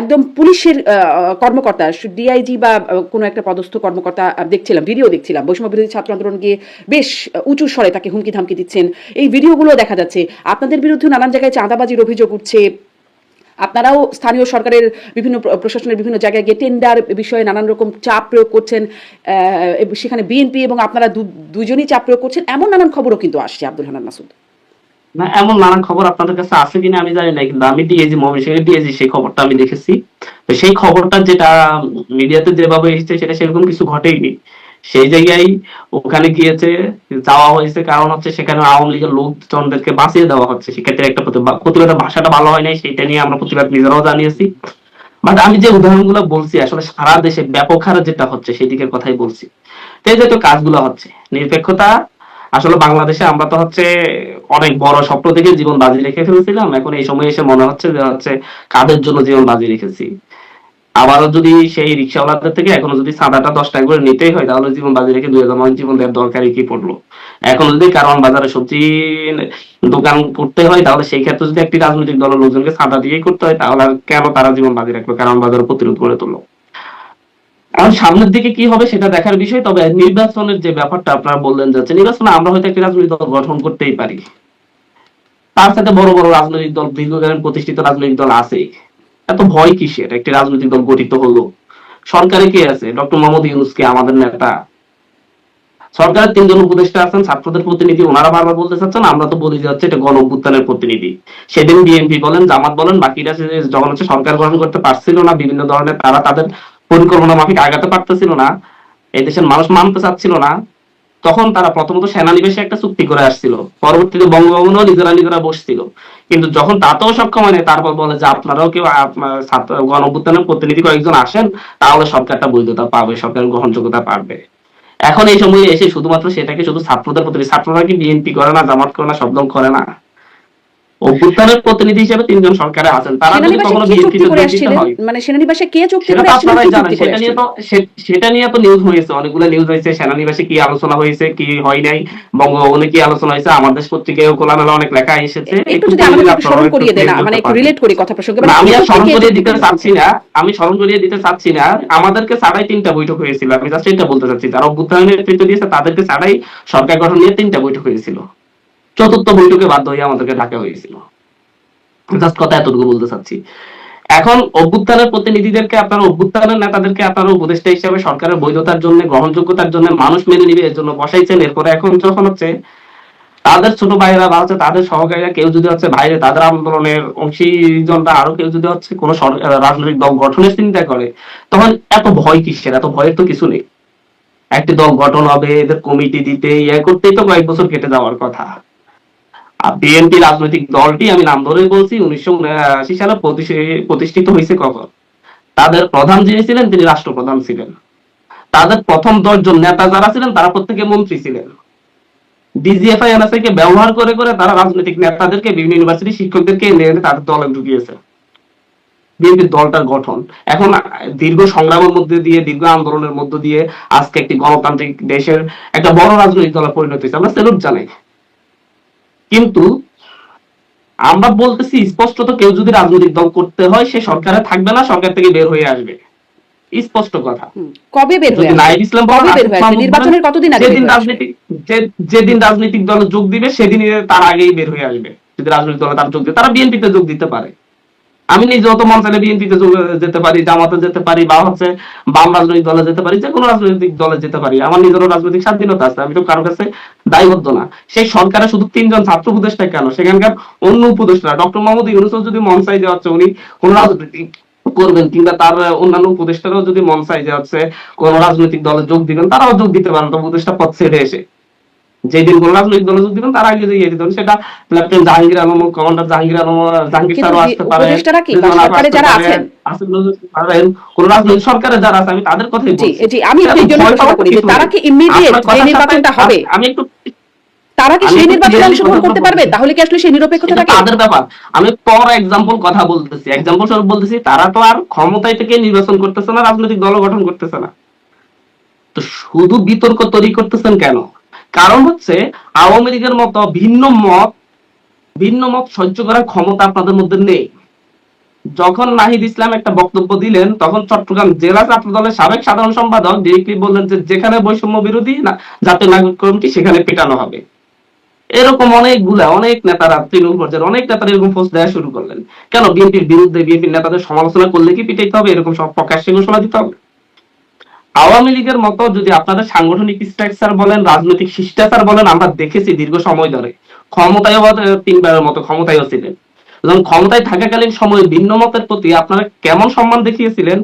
একদম পুলিশের কর্মকর্তা ডিআইজি বা কোনো একটা পদস্থ কর্মকর্তা দেখছিলাম, ভিডিও দেখছিলাম। বৈষম্য বিরোধী ছাত্র আন্দোলন গিয়ে বেশ উঁচু স্বরে তাকে হুমকি ধামকি দিচ্ছেন। এই ভিডিওগুলো দেখা যাচ্ছে। আপনাদের বিরুদ্ধে নানান জায়গায় চাঁদাবাজির অভিযোগ উঠছে। আপনারাও স্থানীয় সরকারের বিভিন্ন প্র- প্রশাসনের বিভিন্ন জায়গায় গিয়ে টেন্ডার বিষয়ে নানান রকম চাপ প্রয়োগ করছেন। সেখানে বিএনপি এবং আপনারা দুজনই চাপ প্রয়োগ করছেন। এমন নানান খবরও কিন্তু আসছে, আব্দুল হান্নান মাসুদ। না, এমন নানান খবর আপনাদের কাছে আছে কিনা আমি জানি না, কিন্তু আমি ডিএজি ময়মনসিংহে ডিএজি সেই খবরটা আমি দেখেছি। তো সেই খবরটা যেটা মিডিয়াতে যেভাবে এসেছে, সেটা সেরকম কিছু ঘটেইনি। সেই জায়গায় ওখানে গিয়েছে, যাওয়া হয়েছে, কারণ হচ্ছে সেখানে আওয়ামী লীগের লোকজনদেরকে বাঁচিয়ে দেওয়া হচ্ছে। সেক্ষেত্রে একটা প্রতিবাদ ভাষাটা ভালো হয় নাই সেটা নিয়ে আমরা প্রতিবাদ নিজেরাও জানিয়েছি। বাট আমি যে উদাহরণগুলো বলছি, আসলে সারা দেশে ব্যাপক হারে যেটা হচ্ছে, সেই দিকের কথাই বলছি। তো এই যে তো কাজগুলো হচ্ছে, নিরপেক্ষতা আসলে বাংলাদেশে আমরা তো হচ্ছে অনেক বড় স্বপ্ন থেকে জীবন বাজি রেখে ফেলেছিলাম। এখন এই সময় এসে মনে হচ্ছে যে হচ্ছে কাদের জন্য জীবন বাজি রেখেছি। আবারও যদি সেই রিক্সাওয়ালাদের থেকে এখনও যদি সাদাটা দশ টাকা করে নিতেই হয়, তাহলে জীবন বাজি রেখে দুই হাজার জীবন দেওয়ার দরকারই কি পড়ল? এখন যদি কারণ বাজারে সবজি দোকান করতে হয়, তাহলে সেই ক্ষেত্রে যদি একটি রাজনৈতিক দলের লোকজনকে সাদা দিয়েই করতে হয়, তাহলে কেন তারা জীবন বাজি রাখবে? কারণ বাজার প্রতিরোধ করে তুললো। এখন সামনের দিকে কি হবে সেটা দেখার বিষয়, তবে নির্বাচনের যে ব্যাপারটা আপনারা বললেন যাচ্ছে নির্বাচনে আমরা হয়তো একটি রাজনৈতিক দল গঠন করতেই পারি। তার সাথে বড় বড় রাজনৈতিক দল, দীর্ঘকালীন প্রতিষ্ঠিত রাজনৈতিক দল আছে। এত ভয় কিসের? একটি রাজনৈতিক দল গঠিত হলো। সরকারে কে আছে? ডক্টর মোহাম্মদ ইউনুস কে? আমাদের নেতা। সরকারের তিনজন উপদেষ্টা আছেন, ছাত্রদের প্রতিনিধি। ওনারা বারবার বলতে চাচ্ছেন, আমরা তো বলি যে হচ্ছে এটা গণ অভ্যুত্থানের প্রতিনিধি। সেদিন বিএনপি বলেন, জামাত বলেন, বাকিরা যখন হচ্ছে সরকার গঠন করতে পারছিল না, বিভিন্ন ধরনের তারা তাদের পরিকল্পনা মাফিক আগাতে পারতেছিল না, এই দেশের মানুষ মানতে চাচ্ছিল না, তখন তারা প্রথমত সেনানিবেশে একটা চুক্তি করে আসছিল। পরবর্তীতে বঙ্গভবনও নিজেরা নিজেরা বসছিল। কিন্তু যখন তাতেও সক্ষম হয় তারপর বলে যে আপনারাও কেউ গণ প্রতিনিধি কয়েকজন আসেন, তাহলে সরকারটা বৈধতা পাবে, সরকার গ্রহণযোগ্যতা পাবে। এখন এই সময়ে এসে শুধুমাত্র সেটাকে শুধু ছাত্রদের প্রতিনিধি ছাত্ররা কি বিএনপি করে না, জামাত করে না, সব করে না? অভ্যুত্থানের প্রতিনিধি হিসেবে তিনজন সরকারে আছেন। তারা যদি কখনো হয়? মানে সেনানিবাসে কে চুক্তি করে সেটা নিয়ে তো সেটা নিয়ে তো নিউজ হয়েছে। অনেকগুলো নিউজ হয়েছে। সেনানিবাসে কি আলোচনা হয়েছে? কি হয় নাই? বঙ্গভবনে কি আলোচনা হয়েছে? আমাদের খোলামেলা অনেক লেখা এসেছে। একটু যদি আমাদের স্মরণ করিয়ে দেন মানে একটু রিলেট করি কথা প্রসঙ্গে। মানে আমি স্মরণ করিয়ে দিতে চাচ্ছি না। আমি স্মরণ করিয়ে দিতে চাচ্ছি না। আমাদেরকে ছাড়াই তিনটা বৈঠক হয়েছিল। আমি জাস্ট এটা বলতে চাচ্ছি। যারা অভ্যুত্থানের নেতৃত্ব দিয়েছে তাদেরকে ছাড়াই সরকার গঠন নিয়ে তিনটা বৈঠক হয়েছিল। চতুর্থ বৈঠকে বাধ্য হয়ে আমাদেরকে ডাকা হয়েছিল। জাস্ট কথা এতটুকু বলতে চাচ্ছি। এখন অভ্যুত্থানের প্রতিনিধিদেরকে আপনারা, অভ্যুত্থানের নেতাদেরকে আপনারা উপদেষ্টা হিসেবে সরকারের বৈধতার জন্য, গ্রহণযোগ্যতার জন্য মানুষ মেনে নিবে, এর জন্য বসাইছেন। এরপরে এখন যখন হচ্ছে তাদের ছোট ভাইরা বা হচ্ছে তাদের সহকারীরা কেউ যদি হচ্ছে বাইরে তাদের আন্দোলনের অংশীজনরা আরও কেউ যদি হচ্ছে কোনো রাজনৈতিক দল গঠনের চিন্তা করে, তখন এত ভয় কিসের? এত ভয়ের তো কিছু নেই। একটি দল গঠন হবে, এদের কমিটি দিতে ইয়ে করতেই তো কয়েক বছর কেটে যাওয়ার কথা। বিএনপি রাজনৈতিক দলটি আমি নাম ধরে বলছি, উনিশশো উনআশি সালে প্রতিষ্ঠিত হয়েছে কখন? তাদের প্রধান যিনি ছিলেন, তিনি রাষ্ট্রপ্রধান ছিলেন। তাদের প্রথম দশজন নেতা যারা ছিলেন, তারা প্রত্যেকে মন্ত্রী ছিলেন। ডিজিএফআই এনএসআই কে ব্যবহার করে করে তারা রাজনৈতিক নেতাদেরকে, বিভিন্ন ইউনিভার্সিটি শিক্ষকদেরকে এনে এনে তাদের দলে ঢুকিয়েছে। বিএনপির দলটার গঠন। এখন দীর্ঘ সংগ্রামের মধ্যে দিয়ে, দীর্ঘ আন্দোলনের মধ্য দিয়ে আজকে একটি গণতান্ত্রিক দেশের একটা বড় রাজনৈতিক দলে পরিণত হয়েছে। আমরা সেলুট জানাই। কিন্তু আমরা বলতেছি স্পষ্টত কেউ যদি রাজনৈতিক দল করতে হয় সে সরকারে থাকবে না সরকার থেকে বের হয়ে আসবে। স্পষ্ট কথা। কবে বের হয়ে নাইব ইসলাম কবে বলেন, বের হবে নির্বাচনের কতদিন আগে যেদিন? রাজনীতিক যে- যেদিন রাজনৈতিক দল যোগ দিবে সেদিনই তার আগেই বের হয়ে আসবে। যদি রাজনৈতিক দলে তার যোগ দিবে তারা বিএনপিতে যোগ দিতে পারে। আমি নিজে অত মন চাইলে বিএনপিতে যেতে পারি, জামাতে যেতে পারি বা হচ্ছে বাম রাজনৈতিক দলে যেতে পারি, যে কোনো রাজনৈতিক দলে যেতে পারি। আমার নিজেরও রাজনৈতিক স্বাধীনতা আছে, আমি তো কারও কাছে দায়বদ্ধ না। সেই সরকারে শুধু তিনজন ছাত্র উপদেষ্টা কেন? সেখানকার অন্য উপদেষ্টা, ডক্টর মোহাম্মদ ইউনুসও যদি মন চাই যে হচ্ছে উনি কোন রাজনৈতিক করবেন কিংবা তার অন্যান্য উপদেষ্টারাও যদি মন চাই যে হচ্ছে কোন রাজনৈতিক দলে যোগ দিবেন, তারাও যোগ দিতে পারেন। উপদেষ্টা পদ ছেড়ে এসে। যেদিন কোন রাজনৈতিক দলে যোগ দিবেন তার আগে যে দিতেন সেটা লেফটেন্যান্ট জাহাঙ্গীর আলম কমান্ডার জাহাঙ্গীর আলম জাহাঙ্গীর স্যারও আসতে পারে। পারে, কোন রাজনৈতিক সরকারে যারা আছে আমি তাদের কথাই বলছি। জি আমি তারা কি ইমিডিয়েট যে নির্বাচনটা হবে? আমি একটু তারা কি সেই নির্বাচনে অংশগ্রহণ করতে পারবে? তাহলে কি আসলে সেই নিরপেক্ষতা থাকে তাদের ব্যাপার। আমি ফর এক্সাম্পল কথা বলতেছি। এক্সাম্পল স্বরূপ বলতেছি তারা তো আর ক্ষমতায় থেকে নির্বাচন করতেছে না রাজনৈতিক দল গঠন করতেছে না। তো শুধু বিতর্ক তৈরি করতেছেন কেন? কারণ হচ্ছে আওয়ামী লীগের মতো ভিন্ন মত ভিন্ন মত সহ্য করার ক্ষমতা আপনাদের মধ্যে নেই। যখন নাহিদ ইসলাম একটা বক্তব্য দিলেন, তখন চট্টগ্রাম জেলা ছাত্র দলের সাবেক সাধারণ সম্পাদক ডিরেক্টলি বললেন যে, যেখানে বৈষম্য বিরোধী না, জাতীয় নাগরিক কমিটি সেখানে পেটানো হবে। এরকম অনেকগুলা, অনেক নেতারা, তৃণমূল পর্যায়ের অনেক নেতারা এরকম পোস্ট দেওয়া শুরু করলেন। কেন? বিএনপির বিরুদ্ধে বিএনপির নেতাদের সমালোচনা করলে কি পিটাইতে হবে? এরকম সব প্রকাশ্যে ঘোষণা দিতে হবে। আওয়ামী লীগের মতো যদি আপনাদের সাংগঠনিক স্ট্রাকচার বলেন, রাজনৈতিক শিষ্টাচার বলেন, আমরা দেখেছি দীর্ঘ সময় ধরে ক্ষমতায় তিনবারের মতো ক্ষমতায় ছিলেন। এবং ক্ষমতায় থাকাকালীন সময়ে ভিন্ন মতের প্রতি আপনারা কেমন সম্মান দেখিয়েছিলেন?